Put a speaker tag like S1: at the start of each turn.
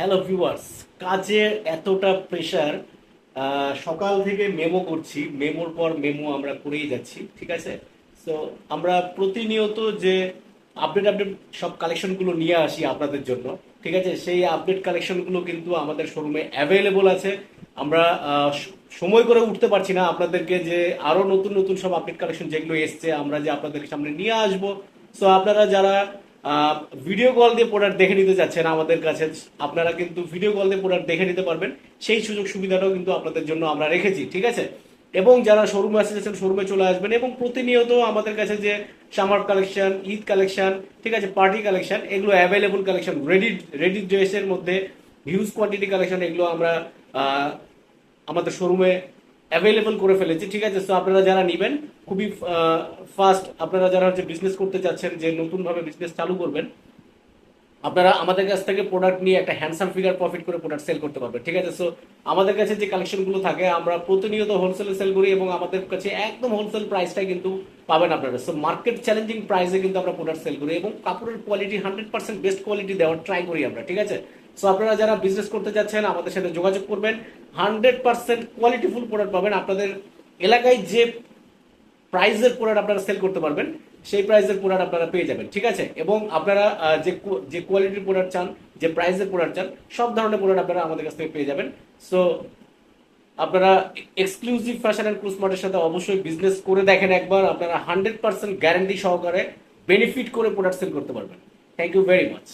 S1: Hello viewers কাজের এতটা pressure সকাল থেকে মেমো করছি। মেমোর পর মেমো আমরা করেই যাচ্ছি, ঠিক আছে? সো আমরা প্রতিনিয়ত যে আপডেট আপডেট সব কালেকশনগুলো নিয়ে আসি আপনাদের জন্য, ঠিক আছে? সেই আপডেট কালেকশনগুলো কিন্তু আমাদের শোরুমে অ্যাভেলেবল আছে। আমরা সময় করে উঠতে পারছি না আপনাদেরকে যে আরও নতুন নতুন সব আপডেট কালেকশন যেগুলো এসছে, আমরা যে আপনাদের সামনে নিয়ে আসব। সো আপনারা যারা ভিডিও কল দিয়ে প্রোডাক্ট দেখে নিতে চাচ্ছেন আমাদের কাছে, আপনারা কিন্তু ভিডিও কল দিয়ে প্রোডাক্ট দেখে নিতে পারবেন। সেই সুযোগ সুবিধাটাও কিন্তু আপনাদের জন্য আমরা রেখেছি, ঠিক আছে? এবং যারা শোরুমে আসতে যাচ্ছেন শোরুমে চলে আসবেন এবং প্রতিনিয়ত আমাদের কাছে যে সামার কালেকশন ঈদ কালেকশন ঠিক আছে পার্টি কালেকশন এগুলো অ্যাভেলেবল কালেকশন রেডি রেডি ড্রেসের মধ্যে হিউজ কোয়ান্টিটি কালেকশন এগুলো আমরা আমাদের শোরুমে অ্যাভেলেবল করে ফেলেছি, ঠিক আছে? তো আপনারা যারা নেবেন, খুবই ফাস্ট আপনারা যারা হচ্ছে বিজনেস করতে চাচ্ছেন, যে নতুনভাবে বিজনেস চালু করবেন আপনারা আমাদের কাছ থেকে প্রোডাক্ট নিয়ে একটা হ্যান্ডসাম ফিগার প্রফিট করে প্রোডাক্ট সেল করতে পারবেন, ঠিক আছে? সো আমাদের কাছে যে কালেকশনগুলো থাকে, আমরা প্রতিনিয়ত হোলসেলে সেল করি এবং আমাদের কাছে একদম হোলসেল প্রাইসটাই কিন্তু পাবেন আপনারা। সো মার্কেট চ্যালেঞ্জিং প্রাইসে কিন্তু আমরা প্রোডাক্ট সেল করি এবং কাপড়ের quality hundred percent best quality দেওয়ার ট্রাই করি আমরা, ঠিক আছে? সো আপনারা যারা বিজনেস করতে যাচ্ছেন, আমাদের সাথে যোগাযোগ করবেন। হান্ড্রেড পার্সেন্ট কোয়ালিটিফুল প্রোডাক্ট পাবেন। আপনাদের এলাকায় যে প্রাইজের প্রোডাক্ট আপনারা সেল করতে পারবেন, সেই প্রাইজের প্রোডাক্ট আপনারা পেয়ে যাবেন, ঠিক আছে? এবং আপনারা যে যে কোয়ালিটির প্রোডাক্ট চান, যে প্রাইজের প্রোডাক্ট চান, সব ধরনের প্রোডাক্ট আপনারা আমাদের কাছ থেকে পেয়ে যাবেন। সো আপনারা এক্সক্লুসিভ ফ্যাশন অ্যান্ড ক্রুসমার্টের সাথে অবশ্যই বিজনেস করে দেখেন একবার, আপনারা হান্ড্রেড পার্সেন্ট গ্যারান্টি সহকারে বেনিফিট করে প্রোডাক্ট সেল করতে পারবেন। Thank you very much